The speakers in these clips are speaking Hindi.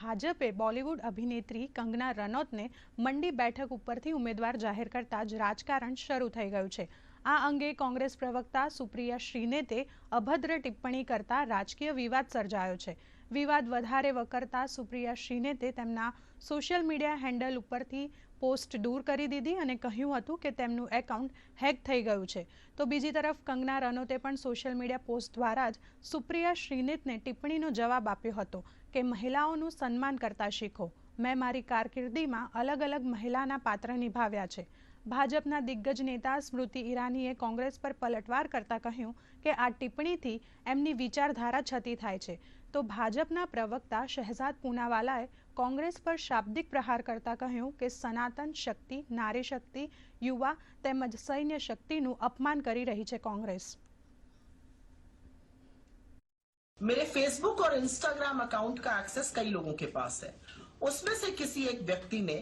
ભાજપે બોલિવૂડ અભિનેત્રી કંગના રનૌતને મંડી બેઠક ઉપરથી ઉમેદવાર જાહેર કરતા જ રાજકારણ શરૂ થઈ ગયું છે. આ અંગે કોંગ્રેસ પ્રવક્તા સુપ્રિયા શ્રીનેતે અભદ્ર ટિપ્પણી કરતા રાજકીય વિવાદ સર્જાયો છે. વિવાદ વધારે વકરતા સુપ્રિયા શ્રીનેતે તેમના સોશિયલ મીડિયા હેન્ડલ ઉપરથી પોસ્ટ દૂર કરી દીધી અને કહ્યું હતું કે તેમનું એકાઉન્ટ હેક થઈ ગયું છે. તો બીજી તરફ કંગના રનૌતે પણ સોશિયલ મીડિયા પોસ્ટ દ્વારા જ સુપ્રિયા શ્રીનેતને ટિપ્પણીનો જવાબ આપ્યો હતો કે મહિલાઓનું સન્માન કરતા શીખો. મેં મારી કારકિર્દીમાં અલગ અલગ મહિલાના પાત્ર નિભાવ્યા છે. ભાજપના દિગ્ગજ નેતા સ્મૃતિ ઈરાનીએ કોંગ્રેસ પર પલટવાર કરતા કહ્યું કે આ ટિપ્પણીથી એમની વિચારધારા છતી થાય છે તો ભાજપના પ્રવક્તા શહેજાદ પૂનાવાલાએ કોંગ્રેસ પર શાબ્દિક પ્રહાર કરતા કહ્યું કે સનાતન શક્તિ નારી શક્તિ યુવા તેમજ સૈન્ય શક્તિનું અપમાન કરી રહી છે કોંગ્રેસ मेरे फेसबुक और इंस्टाग्राम अकाउंट का एक्सेस कई लोगों के पास है उसमें से किसी एक व्यक्ति ने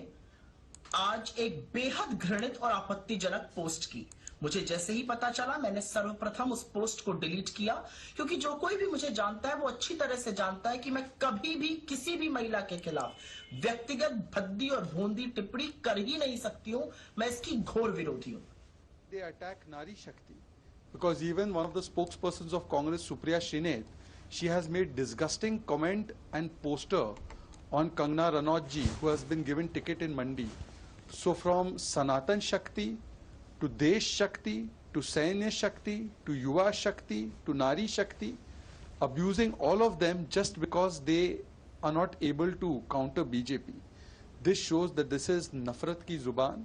आज एक बेहद घृणित और आपत्तिजनक पोस्ट की। मुझे जैसे ही पता चला, मैंने सर्वप्रथम उस पोस्ट को डिलीट किया, क्योंकि जो कोई भी मुझे जानता है, वो अच्छी तरह से जानता है कि मैं कभी भी किसी भी महिला के खिलाफ व्यक्तिगत भद्दी और भूंदी टिप्पणी कर ही नहीं सकती हूँ। मैं इसकी घोर विरोधी हूँ। They attack nari shakti because even one of the spokesperson of Congress Supriya Shrinate she has made disgusting comment and poster on Kangana Ranaut ji who given ticket in Mandi So from Sanatan Shakti to Desh Shakti to Sainya Shakti to Yuva Shakti to Nari Shakti, abusing all of them just because they are not able to counter BJP. This shows that this is nafrat ki zuban